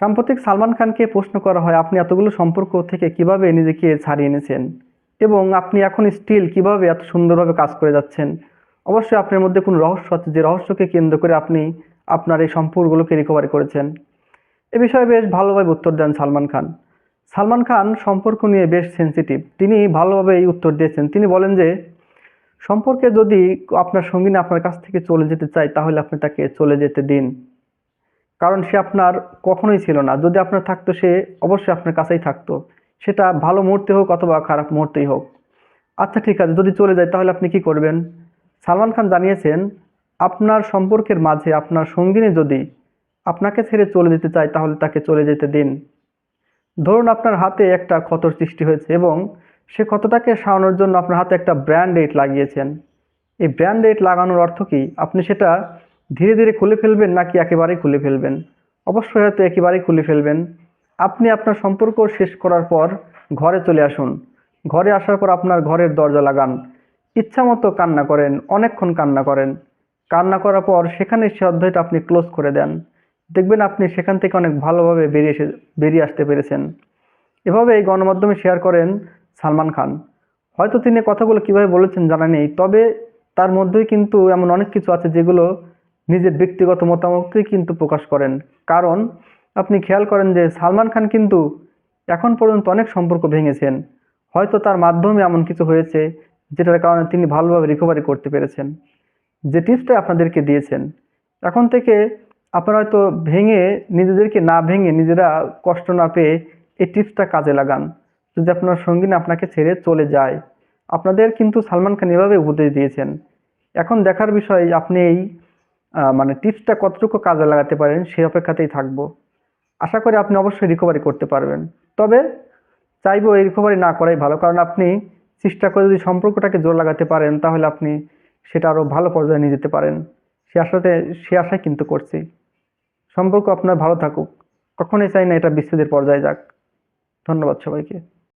সাম্প্রতিক সালমান খানকে প্রশ্ন করা হয়, আপনি এতগুলো সম্পর্ক থেকে কীভাবে নিজেকে ছাড়িয়ে এনেছেন? এবং আপনি এখন স্টিল কীভাবে এত সুন্দরভাবে কাজ করে যাচ্ছেন? অবশ্যই আপনার মধ্যে কোনো রহস্য আছে, যে রহস্যকে কেন্দ্র করে আপনি আপনার এই সম্পর্কগুলোকে রিকভারি করেছেন। এ বিষয়ে বেশ ভালোভাবে উত্তর দেন সালমান খান। সালমান খান সম্পর্ক নিয়ে বেশ সেনসিটিভ তিনি ভালোভাবে এই উত্তর দিয়েছেন। তিনি বলেন যে, সম্পর্কে যদি আপনার সঙ্গিনী আপনার কাছ থেকে চলে যেতে চায়, তাহলে আপনি তাকে চলে যেতে দিন। কারণ সে আপনার কখনোই ছিল না। যদি আপনার থাকতো, সে অবশ্যই আপনার কাছেই থাকতো। সেটা ভালো মুহূর্তে হোক অথবা খারাপ মুহূর্তেই হোক। আচ্ছা ঠিক আছে, যদি চলে যায়, তাহলে আপনি কি করবেন? সালমান খান জানিয়েছেন, আপনার সম্পর্কের মাঝে আপনার সঙ্গিনী যদি আপনাকে ছেড়ে চলে যেতে চায়, তাহলে তাকে চলে যেতে দিন। ধরুন আপনার হাতে একটা ক্ষতর সৃষ্টি হয়েছে এবং সে ক্ষতটাকে সারানোর জন্য আপনার হাতে একটা ব্র্যান্ড এইড লাগিয়েছেন। এই ব্র্যান্ড এইড লাগানোর অর্থ কি? আপনি সেটা ধীরে ধীরে খুলে ফেলবেন নাকি একেবারেই খুলে ফেলবেন? অবশ্যই হয়তো একেবারেই খুলে ফেলবেন। আপনি আপনার সম্পর্ক শেষ করার পর ঘরে চলে আসুন। ঘরে আসার পর আপনার ঘরের দরজা লাগান। ইচ্ছা মতো কান্না করেন, অনেকক্ষণ কান্না করেন। কান্না করার পর সেখানে সে অধ্যায়টা আপনি ক্লোজ করে দেন। দেখবেন আপনি সেখান থেকে অনেক ভালোভাবে বেরিয়ে এসে, বেরিয়ে আসতে পেরেছেন। এভাবে এই গণমাধ্যমে শেয়ার করেন সালমান খান। হয়তো তিনি কথাগুলো কীভাবে বলেছেন জানা নেই, তবে তার মধ্যেই কিন্তু এমন অনেক কিছু আছে যেগুলো নিজের ব্যক্তিগত মতামতই কিন্তু প্রকাশ করেন। কারণ আপনি খেয়াল করেন যে সালমান খান কিন্তু এখন পর্যন্ত অনেক সম্পর্ক ভেঙেছেন। হয়তো তার মাধ্যমে এমন কিছু হয়েছে যেটার কারণে তিনি ভালোভাবে রিকভারি করতে পেরেছেন। যে টিপসটা আপনাদেরকে দিয়েছেন, এখন থেকে আপনারা হয়তো ভেঙে নিজেদেরকে না ভেঙে নিজেরা কষ্ট না পেয়ে এই টিপসটা কাজে লাগান। যদি আপনার সঙ্গী আপনাকে ছেড়ে চলে যায়, আপনাদের কিন্তু সালমান খান এভাবে উপদেশ দিয়েছেন। এখন দেখার বিষয় আপনি এই মানে টিপসটা কতটুকু কাজে লাগাতে পারেন সেই অপেক্ষাতেই থাকব। আশা করি আপনি অবশ্যই রিকভারি করতে পারবেন। তবে চাইব এই রিকভারি না করাই ভালো, কারণ আপনি চেষ্টা করে যদি সম্পর্কটাকে জোর লাগাতে পারেন, তাহলে আপনি সেটা আরও ভালো পর্যায়ে নিয়ে যেতে পারেন। সে আশাতে, সে আশাই কিন্তু করছি। সম্পর্ক আপনার ভালো থাকুক। কখনোই চাই না এটা বিচ্ছেদের পর্যায়ে যাক। ধন্যবাদ সবাইকে।